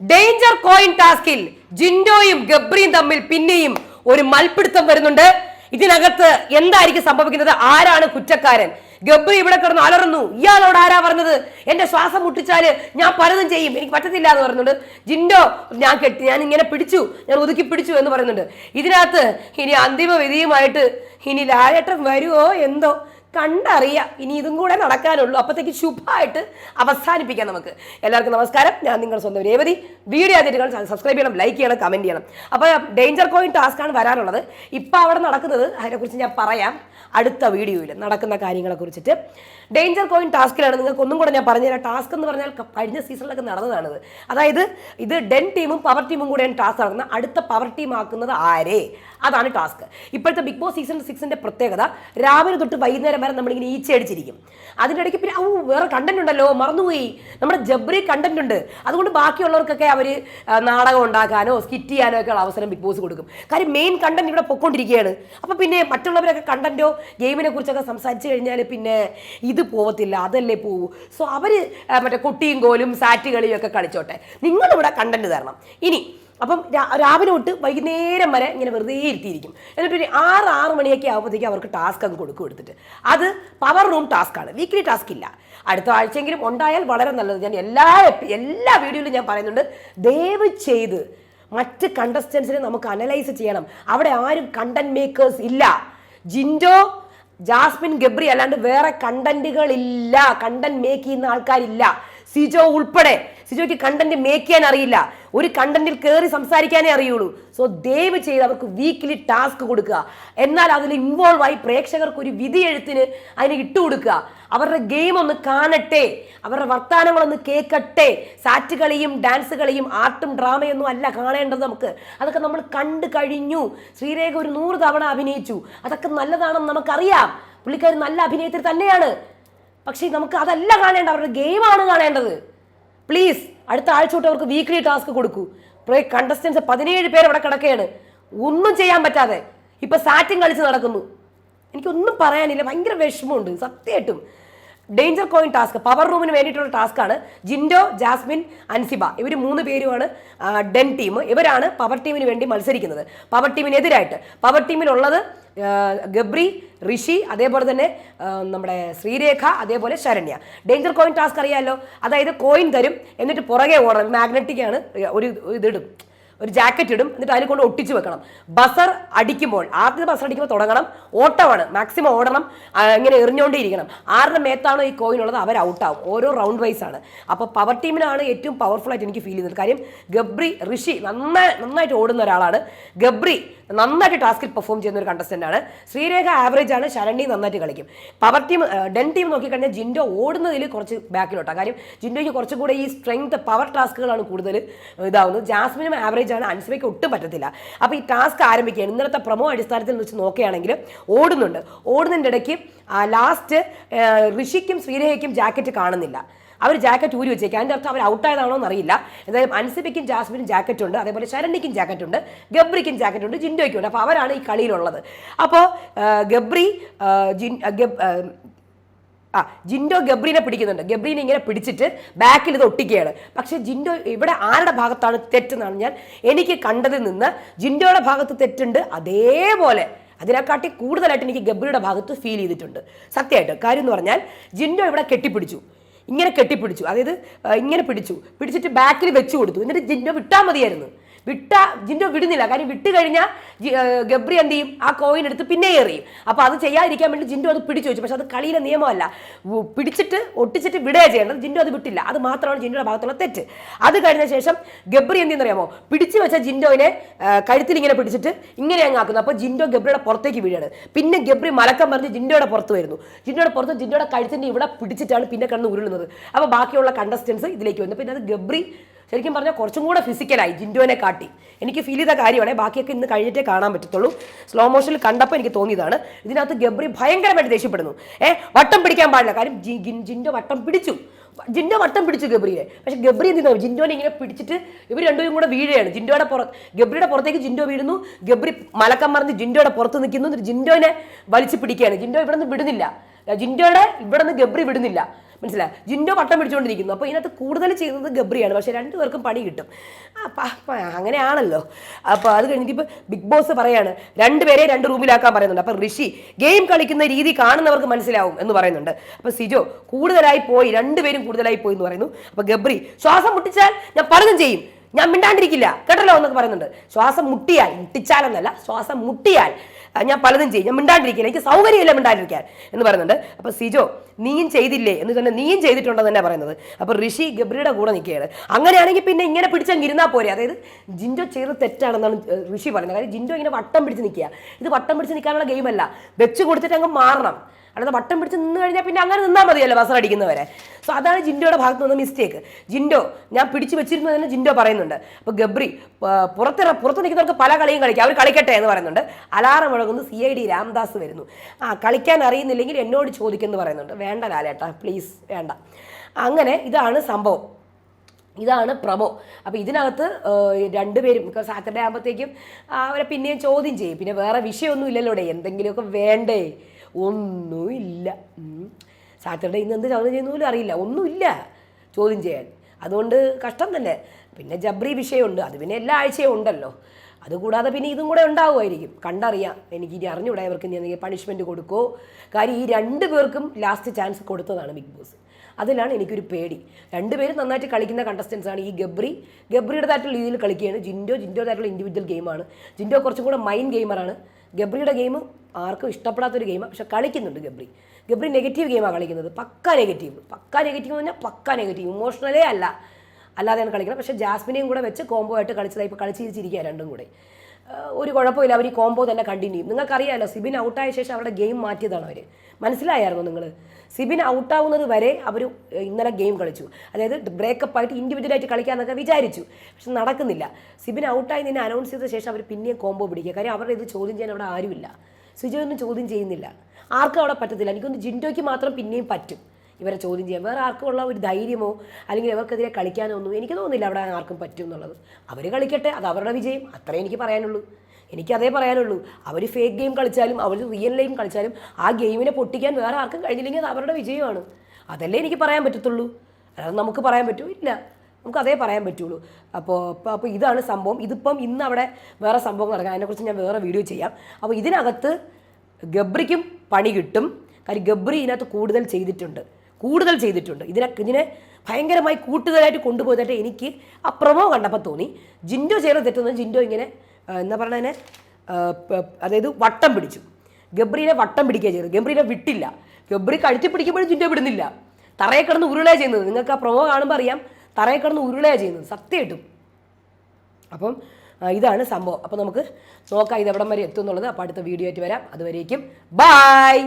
Danger coin ടാസ്കിൽ ജിൻഡോയും ഗബ്രിയും തമ്മിൽ പിന്നെയും ഒരു മൽപിടുത്തം വരുന്നുണ്ട്. ഇതിനകത്ത് എന്തായിരിക്കും സംഭവിക്കുന്നത്? ആരാണ് കുറ്റക്കാരൻ? ഗബ്രി ഇവിടെ കിടന്ന് അലറുന്നു. ഇയാളോട് ആരാ പറഞ്ഞത്? എന്റെ ശ്വാസം മുട്ടിച്ചാൽ ഞാൻ പലതും ചെയ്യും. എനിക്ക് പറ്റത്തില്ല എന്ന് പറയുന്നുണ്ട് ജിൻഡോ ഞാൻ കെട്ടി ഞാൻ ഇങ്ങനെ പിടിച്ചു. ഞാൻ ഒതുക്കി പിടിച്ചു എന്ന് പറയുന്നുണ്ട്. ഇതിനകത്ത് ഇനി അന്തിമ വിധിയുമായിട്ട് ഇനി ലാലേട്ടൻ വരുമോ എന്തോ? കണ്ടറിയാം. ഇനി ഇതും കൂടെ നടക്കാനുള്ളൂ. അപ്പോഴത്തേക്ക് ശുഭമായിട്ട് അവസാനിപ്പിക്കാം നമുക്ക്. എല്ലാവർക്കും നമസ്കാരം. ഞാൻ നിങ്ങൾ സ്വന്തം രേവതി. വീഡിയോ ആദ്യമായിട്ട് സബ്സ്ക്രൈബ് ചെയ്യണം ലൈക്ക് ചെയ്യണം കമന്റ് ചെയ്യണം. അപ്പോൾ ഡേഞ്ചർ കോയിൻ ടാസ്ക്കാണ് വരാനുള്ളത്. ഇപ്പോൾ അവിടെ നടക്കുന്നത് അതിനെക്കുറിച്ച് ഞാൻ പറയാം. അടുത്ത വീഡിയോയിൽ നടക്കുന്ന കാര്യങ്ങളെ കുറിച്ചിട്ട് ഡേഞ്ചർ കോയിൻ ടാസ്കിലാണ് നിങ്ങൾക്ക് ഒന്നും കൂടെ ഞാൻ പറഞ്ഞുതരാം. ടാസ്ക് എന്ന് പറഞ്ഞാൽ കഴിഞ്ഞ സീസണിലൊക്കെ നടന്നതാണിത്. അതായത് ഇത് ഡെൻ ടീമും പവർ ടീമും കൂടെയാണ് ടാസ്ക് നടക്കുന്നത് അടുത്ത പവർ ടീം ആക്കുന്നത് ആരേ? അതാണ് ടാസ്ക് ഇപ്പോഴത്തെ ബിഗ് ബോസ് സീസൺ സിക്സിന്റെ പ്രത്യേകത രാവിലെ തൊട്ട് വൈകുന്നേരം വരെ നമ്മളിങ്ങനെ ഈച്ചയടിച്ചിരിക്കും. അതിന്റെ ഇടയ്ക്ക് പിന്നെ ഔ വേറെ കണ്ടന്റ് ഉണ്ടല്ലോ മറന്നുപോയി. നമ്മുടെ ജബ്രി കണ്ടന്റ് ഉണ്ട്. അതുകൊണ്ട് ബാക്കിയുള്ളവർക്കൊക്കെ അവർ നാടകം ഉണ്ടാക്കാനോ സ്കിറ്റ് ചെയ്യാനോ ഒക്കെ ഉള്ള അവസരം ബിഗ് ബോസ് കൊടുക്കും. കാര്യം മെയിൻ കണ്ടന്റ് ഇവിടെ പൊക്കോണ്ടിരിക്കുകയാണ്. അപ്പോൾ പിന്നെ മറ്റുള്ളവരൊക്കെ കണ്ടന്റോ ഗെയിമിനെ കുറിച്ചൊക്കെ സംസാരിച്ചു കഴിഞ്ഞാൽ പിന്നെ ഇത് പോവത്തില്ല അതല്ലേ പോവൂ. സോ അവർ മറ്റേ കൊട്ടിയും കോലും സാറ്റ് കളിയും ഒക്കെ കളിച്ചോട്ടെ. നിങ്ങളിവിടെ കണ്ടന്റ് തരണം. ഇനി അപ്പം രാവിലെ തൊട്ട് വൈകുന്നേരം വരെ ഇങ്ങനെ വെറുതെ ഇരുത്തിയിരിക്കും. എന്നിട്ട് ഒരു ആറ് ആറ് മണിയൊക്കെ ആകുമ്പോഴത്തേക്കും അവർക്ക് ടാസ്ക് അങ്ങ് കൊടുക്കും എടുത്തിട്ട്. അത് പവർ റൂം ടാസ്ക് ആണ്. വീക്ക്ലി ടാസ്ക് ഇല്ല. അടുത്ത ആഴ്ചയെങ്കിലും ഉണ്ടായാൽ വളരെ നല്ലത്. ഞാൻ എല്ലാ എല്ലാ വീഡിയോയിലും ഞാൻ പറയുന്നുണ്ട് ദയവ് ചെയ്ത് മറ്റ് കണ്ടസ്റ്റൻസിനെ നമുക്ക് അനലൈസ് ചെയ്യണം. അവിടെ ആരും കണ്ടന്റ് മേക്കേഴ്സ് ഇല്ല. ജിൻഡോ ജാസ്മിൻ ഗബ്രി അല്ലാണ്ട് വേറെ കണ്ടന്റുകൾ ഇല്ല കണ്ടന്റ് മേക്ക് ചെയ്യുന്ന ആൾക്കാരില്ല. സിജോ ഉൾപ്പെടെ സിജോയ്ക്ക് കണ്ടന്റ് മേക്ക് ചെയ്യാൻ അറിയില്ല. ഒരു കണ്ടന്റിൽ കയറി സംസാരിക്കാനേ അറിയുള്ളൂ. സോ ദയവ് ചെയ്ത് അവർക്ക് വീക്കിലി ടാസ്ക് കൊടുക്കുക. എന്നാൽ അതിൽ ഇൻവോൾവ് ആയി പ്രേക്ഷകർക്ക് ഒരു വിധി എഴുത്തിന് അതിന് ഇട്ടുകൊടുക്കുക അവരുടെ ഗെയിം ഒന്ന് കാണട്ടെ. അവരുടെ വർത്തമാനങ്ങളൊന്ന് കേൾക്കട്ടെ. സാറ്റ് കളിയും ഡാൻസ് കളിയും ആർട്ടും ഡ്രാമയൊന്നും അല്ല കാണേണ്ടത് നമുക്ക്. അതൊക്കെ നമ്മൾ കണ്ടു കഴിഞ്ഞു. ശ്രീരേഖ ഒരു നൂറ് തവണ അഭിനയിച്ചു. അതൊക്കെ നല്ലതാണെന്ന് നമുക്കറിയാം. പുള്ളിക്കാർ നല്ല അഭിനയത്തിൽ തന്നെയാണ്. പക്ഷേ നമുക്ക് അതല്ല കാണേണ്ടത് അവരുടെ ഗെയിമാണ് കാണേണ്ടത്. പ്ലീസ് അടുത്ത ആഴ്ച തൊട്ട് അവർക്ക് വീക്ക്ലി ടാസ്ക് കൊടുക്കൂ. പ്രേ കണ്ടസ്റ്റൻസ് പതിനേഴ് പേര് അവിടെ കിടക്കുകയാണ്. ഒന്നും ചെയ്യാൻ പറ്റാതെ. ഇപ്പൊ സാറ്റും കളിച്ച് നടക്കുന്നു. എനിക്കൊന്നും പറയാനില്ല. ഭയങ്കര വിഷമമുണ്ട്. സത്യമായിട്ടും. ഡേഞ്ചർ കോയിൻ ടാസ്ക് പവർ റൂമിന് വേണ്ടിയിട്ടുള്ള ടാസ്ക്കാണ് ജിൻഡോ ജാസ്മിൻ അൻസിബ. ഇവർ മൂന്ന് പേരുമാണ് ഡെൻ ടീം. ഇവരാണ് പവർ ടീമിന് വേണ്ടി മത്സരിക്കുന്നത്. പവർ ടീമിനെതിരായിട്ട് പവർ ടീമിലുള്ളത് ഗബ്രി ഋഷി അതേപോലെ തന്നെ നമ്മുടെ ശ്രീരേഖ അതേപോലെ ശരണ്യ. ഡേഞ്ചർ കോയിൻ ടാസ്ക് അറിയാമല്ലോ അതായത് കോയിൻ തരും എന്നിട്ട് പുറകെ ഓടണം. മാഗ്നറ്റിക് ആണ് ഒരു ഇതിടും ഒരു ജാക്കറ്റ് ഇടും എന്നിട്ട് അതിൽ കൊണ്ട് ഒട്ടിച്ചു വെക്കണം. ബസർ അടിക്കുമ്പോൾ ആദ്യത്തെ ബസർ അടിക്കുമ്പോൾ തുടങ്ങണം. ഓട്ടമാണ് മാക്സിമം ഓടണം ഇങ്ങനെ ഇങ്ങനെ എറിഞ്ഞുകൊണ്ടേയിരിക്കണം ആരുടെ മേത്താണോ ഈ കോയിൻ ഉള്ളത് അവർ ഔട്ടാവും ഓരോ റൗണ്ട് വൈസ് ആണ്. അപ്പോൾ പവർ ടീമിനാണ് ഏറ്റവും പവർഫുൾ ആയിട്ട് എനിക്ക് ഫീൽ ചെയ്യുന്നത്. കാര്യം ഗബ്രി ഋഷി നന്നായി നന്നായിട്ട് ഓടുന്ന ഒരാളാണ്. ഗബ്രി നന്നായിട്ട് ടാസ്കിൽ പെർഫോം ചെയ്യുന്ന ഒരു കണ്ടസ്റ്റന്റ് ആണ്. ശ്രീരേഖ ആവറേജ് ആണ്. ശരണ്യ നന്നായിട്ട് കളിക്കും. പവർ ടീം ഡെൻ ടീം നോക്കിക്കഴിഞ്ഞാൽ ജിൻഡോ ഓടുന്നതിൽ കുറച്ച് ബാക്കിലോട്ടാണ് കാര്യം ജിൻഡോയ്ക്ക് കുറച്ചും കൂടെ ഈ സ്ട്രെങ്ത് പവർ ടാസ്കുകളാണ് കൂടുതൽ ഇതാവുന്നത്. ജാസ്മിനും ആവറേജ് ആണ്. അൻസിബയ്ക്ക് ഒട്ടും പറ്റത്തില്ല. അപ്പോൾ ഈ ടാസ്ക് ആരംഭിക്കുകയാണ്. ഇന്നലത്തെ പ്രമോ അടിസ്ഥാനത്തിൽ വെച്ച് നോക്കുകയാണെങ്കിൽ ഓടുന്നുണ്ട്. ഓടുന്നതിന്റെ ഇടയ്ക്ക് ലാസ്റ്റ് ഋഷിക്കും ശ്രീരേഖയ്ക്കും ജാക്കറ്റ് കാണുന്നില്ല. അവർ ജാക്കറ്റ് ഊരി വെച്ചേക്കും. അതിന്റെ അർത്ഥം അവർ ഔട്ടായതാണോ എന്നറിയില്ല. എന്തായാലും അൻസിബിക്കും ജാസ്മിനും ജാക്കറ്റ് ഉണ്ട്. അതേപോലെ ശരണിക്കും ജാക്കറ്റ് ഉണ്ട്. ഗബ്രിക്കും ജാക്കറ്റ് ഉണ്ട്. ജിൻഡോയ്ക്കും ഉണ്ട്. അപ്പോൾ അവരാണ് ഈ കളിയിലുള്ളത്. അപ്പോൾ ഗബ്രി ജിൻ ആ, ജിൻഡോ ഗബ്രീനെ പിടിക്കുന്നുണ്ട്. ഗബ്രീനെ ഇങ്ങനെ പിടിച്ചിട്ട് ബാക്കിൽ ഇത് ഒട്ടിക്കുകയാണ്. പക്ഷേ ജിൻഡോ ഇവിടെ ആരുടെ ഭാഗത്താണ് തെറ്റെന്നാണ് ഞാൻ എനിക്ക് കണ്ടതിൽ നിന്ന് ജിൻഡോയുടെ ഭാഗത്ത് തെറ്റുണ്ട്. അതേപോലെ അതിനെക്കാട്ടി കൂടുതലായിട്ട് എനിക്ക് ഗബ്രിയുടെ ഭാഗത്ത് ഫീൽ ചെയ്തിട്ടുണ്ട്. സത്യമായിട്ട്. കാര്യം എന്ന് പറഞ്ഞാൽ ജിൻഡോ ഇവിടെ കെട്ടിപ്പിടിച്ചു. ഇങ്ങനെ കെട്ടിപ്പിടിച്ചു. അതായത് ഇങ്ങനെ പിടിച്ചു. പിടിച്ചിട്ട് ബാക്കിൽ വെച്ചു കൊടുത്തു. എന്നിട്ട് ജിൻഡോ വിട്ടാൽ മതിയായിരുന്നു. വിട്ട ജിൻഡോ വിടുന്നില്ല. കാര്യം വിട്ട് കഴിഞ്ഞാൽ ഗബ്രി എന്ത് ചെയ്യും? ആ കോയിൻ എടുത്ത് പിന്നെ എറിയും. അപ്പോൾ അത് ചെയ്യാതിരിക്കാൻ വേണ്ടി ജിൻഡോ അത് പിടിച്ചു വെച്ചു. പക്ഷെ അത് കളിയിലെ നിയമമല്ല. പിടിച്ചിട്ട് ഒട്ടിച്ചിട്ട് വിടുക ചെയ്യേണ്ടത്. ജിൻഡോ അത് വിട്ടില്ല. അത് മാത്രമാണ് ജിൻഡോയുടെ ഭാഗത്തുള്ള തെറ്റ്. അത് കഴിഞ്ഞ ശേഷം ഗബ്രി എന്ത് അറിയാമോ പിടിച്ചു വെച്ച ജിൻഡോയിനെ കഴുത്തിൽ ഇങ്ങനെ പിടിച്ചിട്ട് ഇങ്ങനെ അങ്ങ് ആക്കുന്നു. അപ്പോൾ ജിൻഡോ ഗബ്രിയുടെ പുറത്തേക്ക് വീഴാണ് പിന്നെ ഗബ്രി മലക്കം പറഞ്ഞ് ജിൻഡോയുടെ പുറത്ത് വരുന്നു. ജിൻഡോയുടെ പുറത്ത് ജിൻഡോയുടെ കഴുത്തിന്റെ ഇവിടെ പിടിച്ചിട്ടാണ് പിന്നെ കിടന്ന് ഉരുളുന്നത്. അപ്പോൾ ബാക്കിയുള്ള കണ്ടസ്റ്റൻസ് ഇതിലേക്ക് വന്നു. പിന്നെ അത് ഗബ്രി ശരിക്കും പറഞ്ഞാൽ കുറച്ചും കൂടെ ഫിസിക്കലായി ജിൻഡോനെ കാട്ടി. എനിക്ക് ഫീൽ ചെയ്ത കാര്യമാണ് ബാക്കിയൊക്കെ ഇന്ന് കഴിഞ്ഞിട്ടേ കാണാൻ പറ്റത്തുള്ളൂ. സ്ലോ മോഷനിൽ കണ്ടപ്പോൾ എനിക്ക് തോന്നിയതാണ് ഇതിനകത്ത് ഗബ്രി ഭയങ്കരമായിട്ട് ദേഷ്യപ്പെടുന്നു. ഏ വട്ടം പിടിക്കാൻ പാടില്ല. കാര്യം ജിൻഡോ വട്ടം പിടിച്ചു. ജിൻഡോ വട്ടം പിടിച്ചു ഗബ്രിയെ. പക്ഷെ ഗബ്രി എന്ത് ജിൻഡോനെ ഇങ്ങനെ പിടിച്ചിട്ട് ഇവർ രണ്ടുപേരും കൂടെ വീഴുകയാണ്. ജിൻഡോയുടെ പുറ ഗബ്രിയുടെ പുറത്തേക്ക് ജിൻഡോ വീഴുന്നു. ഗബ്രി മലക്കം മറിഞ്ഞ് ജിൻഡോയുടെ പുറത്ത് നിൽക്കുന്നു. ജിൻഡോനെ വലിച്ചു പിടിക്കുകയാണ്. ജിൻഡോ ഇവിടെ നിന്ന് വിടുന്നില്ല. ജിൻഡോയുടെ ഇവിടെ നിന്ന് ഗബ്രി വിടുന്നില്ല. മനസ്സിലായി? ജിൻഡോ പട്ടം പിടിച്ചുകൊണ്ടിരിക്കുന്നു. അപ്പോൾ ഇതിനകത്ത് കൂടുതൽ ചെയ്യുന്നത് ഗബ്രിയാണ്. പക്ഷേ രണ്ടുപേർക്കും പണി കിട്ടും. അപ്പം അങ്ങനെയാണല്ലോ. അപ്പോൾ അത് കഴിഞ്ഞിട്ട് ഇപ്പോൾ ബിഗ് ബോസ് പറയാണ് രണ്ടുപേരെ രണ്ട് റൂമിലാക്കാൻ പറയുന്നുണ്ട്. അപ്പോൾ ഋഷി ഗെയിം കളിക്കുന്ന രീതി കാണുന്നവർക്ക് മനസ്സിലാവും എന്ന് പറയുന്നുണ്ട്. അപ്പോൾ സിജോ കൂടുതലായി പോയി. രണ്ടുപേരും കൂടുതലായി പോയി എന്ന് പറയുന്നു. അപ്പോൾ ഗബ്രി ശ്വാസം മുട്ടിച്ചാൽ ഞാൻ പറഞ്ഞു ചെയ്യും. ഞാൻ മിണ്ടാണ്ടിരിക്കില്ല. കേട്ടല്ലോ എന്നൊക്കെ പറയുന്നുണ്ട്. ശ്വാസം മുട്ടിയാൽ മുട്ടിച്ചാലെന്നല്ല ശ്വാസം മുട്ടിയാൽ ഞാൻ പലതും ചെയ്യും. ഞാൻ മിണ്ടാണ്ടിരിക്കില്ല. എനിക്ക് സൗകര്യമില്ല മിണ്ടാണ്ടിരിക്കാൻ എന്ന് പറയുന്നുണ്ട്. അപ്പോൾ സിജോ നീയും ചെയ്തില്ലേ? എന്ന് തന്നെ നീയും ചെയ്തിട്ടുണ്ടെന്ന് തന്നെ പറയുന്നത്. അപ്പോൾ ഋഷി ഗബ്രിയുടെ കൂടെ നിൽക്കുകയാണ്. അങ്ങനെയാണെങ്കിൽ പിന്നെ ഇങ്ങനെ പിടിച്ചങ്ങ് ഇരുന്നാൽ പോരെ. അതായത് ജിൻഡോ ചെയ്ത് തെറ്റാണെന്നാണ് ഋഷി പറയുന്നത്. കാര്യം ജിൻഡോ ഇങ്ങനെ വട്ടം പിടിച്ച് നിൽക്കുക. ഇത് വട്ടം പിടിച്ച് നിൽക്കാനുള്ള ഗെയിമല്ല. വെച്ച് കൊടുത്തിട്ട് അങ്ങ് മാറണം. അല്ലാതെ വട്ടം പിടിച്ച് നിന്ന് കഴിഞ്ഞാൽ പിന്നെ അങ്ങനെ നിന്നാൽ മതിയല്ലോ ബസർ അടിക്കുന്നവരെ. സോ അതാണ് ജിൻഡോയുടെ ഭാഗത്ത് നിന്ന് മിസ്റ്റേക്ക് ജിൻഡോ ഞാൻ പിടിച്ചു വെച്ചിരുന്നു തന്നെ ജിൻഡോ പറയുന്നുണ്ട്. അപ്പോൾ ഗബ്രി പുറത്തിറ പുറത്ത് നിൽക്കുന്നവർക്ക് പല കളിയും കളിക്കാം. അവർ കളിക്കട്ടെ എന്ന് പറയുന്നുണ്ട്. അലാറം മുഴങ്ങുന്നു സി ഐ ഡി രാംദാസ് വരുന്നു. ആ കളിക്കാൻ അറിയുന്നില്ലെങ്കിൽ എന്നോട് ചോദിക്കുമെന്ന് പറയുന്നുണ്ട്. വേണ്ട ലാലേട്ടാ പ്ലീസ് വേണ്ട. അങ്ങനെ ഇതാണ് സംഭവം. ഇതാണ് പ്രമോ. അപ്പോൾ ഇതിനകത്ത് രണ്ടുപേരും സാറ്റർഡേ ആകുമ്പോഴത്തേക്കും അവരെ പിന്നെയും ചോദ്യം ചെയ്യും. പിന്നെ വേറെ വിഷയമൊന്നും ഇല്ലല്ലോടെ. എന്തെങ്കിലുമൊക്കെ വേണ്ടേ? ഒന്നുമില്ല. സാറ്റർഡേ ഇന്ന് എന്ത് ചോദ്യം ചെയ്യുന്ന പോലും അറിയില്ല. ഒന്നുമില്ല ചോദ്യം ചെയ്യാൻ. അതുകൊണ്ട് കഷ്ടം തന്നെ. പിന്നെ ജബ്രി വിഷയമുണ്ട്. അത് പിന്നെ എല്ലാ ആഴ്ചയും ഉണ്ടല്ലോ. അതുകൂടാതെ പിന്നെ ഇതും കൂടെ ഉണ്ടാവുമായിരിക്കും. കണ്ടറിയാം. എനിക്ക് ഇനി അറിഞ്ഞൂടാ ഇവർക്ക് ഇനി എന്തെങ്കിലും പണിഷ്മെന്റ് കൊടുക്കോ കാര്യം ഈ രണ്ട് പേർക്കും ലാസ്റ്റ് ചാൻസ് കൊടുത്തതാണ് ബിഗ് ബോസ് അതിലാണ് എനിക്കൊരു പേടി. രണ്ടുപേരും നന്നായിട്ട് കളിക്കുന്ന കണ്ടസ്റ്റൻസ് ആണ് ഈ ഗബ്രി. ഗബ്രിയുടേതായിട്ടുള്ള രീതിയിൽ കളിക്കുകയാണ്. ജിൻഡോ ജിൻഡോതായിട്ടുള്ള ഇൻഡിവിജ്വൽ ഗെയിമാണ് ജിൻഡോ കുറച്ചും കൂടെ മൈൻഡ് ഗെയിമറാണ് ഗബ്രിയുടെ ഗെയിം ആർക്കും ഇഷ്ടപ്പെടാത്തൊരു ഗെയിമാണ് പക്ഷെ കളിക്കുന്നുണ്ട് ഗബ്രി. ഗബ്രി നെഗറ്റീവ് ഗെയിമാണ് കളിക്കുന്നത്. പക്ക നെഗറ്റീവ് പക്ക നെഗറ്റീവ് എന്ന് പറഞ്ഞാൽ പക്ക നെഗറ്റീവ് ഇമോഷണലേ അല്ല അല്ലാതെയാണ് കളിക്കുന്നത്. പക്ഷേ ജാസ്മിനെയും കൂടെ വെച്ച് കോംബോ ആയിട്ട് കളിച്ചതായി ഇപ്പോൾ കളിച്ചിരിച്ചിരിക്കുക രണ്ടും കൂടെ. ഒരു കുഴപ്പമില്ല അവർ ഈ കോംബോ തന്നെ കണ്ടിന്യൂ ചെയ്യും. നിങ്ങൾക്കറിയാമല്ലോ സിബിൻ ഔട്ടായ ശേഷം അവരുടെ ഗെയിം മാറ്റിയതാണ് അവർ മനസ്സിലായിരുന്നു നിങ്ങൾ? സിബിൻ ഔട്ടാവുന്നത് വരെ അവർ ഇന്നലെ ഗെയിം കളിച്ചു. അതായത് ബ്രേക്കപ്പ് ആയിട്ട് ഇൻഡിവിജ്വലായിട്ട് കളിക്കാമെന്നൊക്കെ വിചാരിച്ചു. പക്ഷെ നടക്കുന്നില്ല. സിബിൻ ഔട്ടായി നിന്നെ അനൗൺസ് ചെയ്ത ശേഷം അവർ പിന്നെയും കോംബോ പിടിക്കുക. കാര്യം അവരുടെ ഇത് ചോദ്യം ചെയ്യാൻ അവിടെ ആരുമില്ല. സുജോ ഒന്നും ചോദ്യം ചെയ്യുന്നില്ല. ആർക്കും അവിടെ പറ്റത്തില്ല. എനിക്കൊന്ന് ജിൻഡോയ്ക്ക് മാത്രം പിന്നെയും പറ്റും. ഇവരെ ചോദ്യം ചെയ്യാൻ. വേറെ ആർക്കും ഉള്ള ഒരു ധൈര്യമോ അല്ലെങ്കിൽ ഇവർക്കെതിരെ കളിക്കാനോ ഒന്നും എനിക്ക് തോന്നുന്നില്ല അവിടെ ആർക്കും പറ്റും എന്നുള്ളത് അവർ കളിക്കട്ടെ അത് അവരുടെ വിജയം. അത്രേ എനിക്ക് പറയാനുള്ളൂ. എനിക്കതേ പറയാനുള്ളൂ. അവർ ഫേക്ക് ഗെയിം കളിച്ചാലും അവർ റിയൽ ഗെയിം കളിച്ചാലും ആ ഗെയിമിനെ പൊട്ടിക്കാൻ വേറെ ആർക്കും കഴിഞ്ഞില്ലെങ്കിൽ അത് അവരുടെ വിജയമാണ്. അതല്ലേ എനിക്ക് പറയാൻ പറ്റത്തുള്ളൂ. അല്ലാതെ നമുക്ക് പറയാൻ പറ്റൂ ഇല്ല. നമുക്ക് അതേ പറയാൻ പറ്റുള്ളൂ. അപ്പോൾ അപ്പോൾ ഇതാണ് സംഭവം. ഇതിപ്പം ഇന്ന് അവിടെ വേറെ സംഭവം നടക്കാം അതിനെക്കുറിച്ച് ഞാൻ വേറെ വീഡിയോ ചെയ്യാം. അപ്പോൾ ഇതിനകത്ത് ഗബ്രിക്കും പണി കിട്ടും. കാര്യം ഗബ്രി ഇതിനകത്ത് കൂടുതൽ ചെയ്തിട്ടുണ്ട്. കൂടുതൽ ചെയ്തിട്ടുണ്ട്. ഇതിനെ ഇതിനെ ഭയങ്കരമായി കൂട്ടുതലായിട്ട് കൊണ്ടുപോയതായിട്ട് എനിക്ക് ആ പ്രൊമോ കണ്ടപ്പോൾ തോന്നി. ജിൻഡോ ചെയ്യുന്ന തെറ്റുന്നത് ജിൻഡോ ഇങ്ങനെ എന്താ പറയുന്നതിനെ അതായത് വട്ടം പിടിച്ചു. ഗബ്രീനെ വട്ടം പിടിക്കുക ചെയ്തത്. ഗബ്രീനെ വിട്ടില്ല. ഗബ്രി കഴുത്തി പിടിക്കുമ്പോഴും ജിൻഡോ വിടുന്നില്ല. തറയെ കിടന്ന് ഉരുളേ ചെയ്യുന്നത്. നിങ്ങൾക്ക് ആ പ്രമോ കാണുമ്പോൾ അറിയാം തറയെ കിടന്ന് ഉരുളേ ചെയ്യുന്നത്. സത്യമായിട്ടും അപ്പം ഇതാണ് സംഭവം. അപ്പോൾ നമുക്ക് നോക്കാം ഇത് എവിടം വരെ എത്തും എന്നുള്ളത്. അപ്പോൾ അടുത്ത വീഡിയോ ആയിട്ട് വരാം. അതുവരേക്കും ബായ്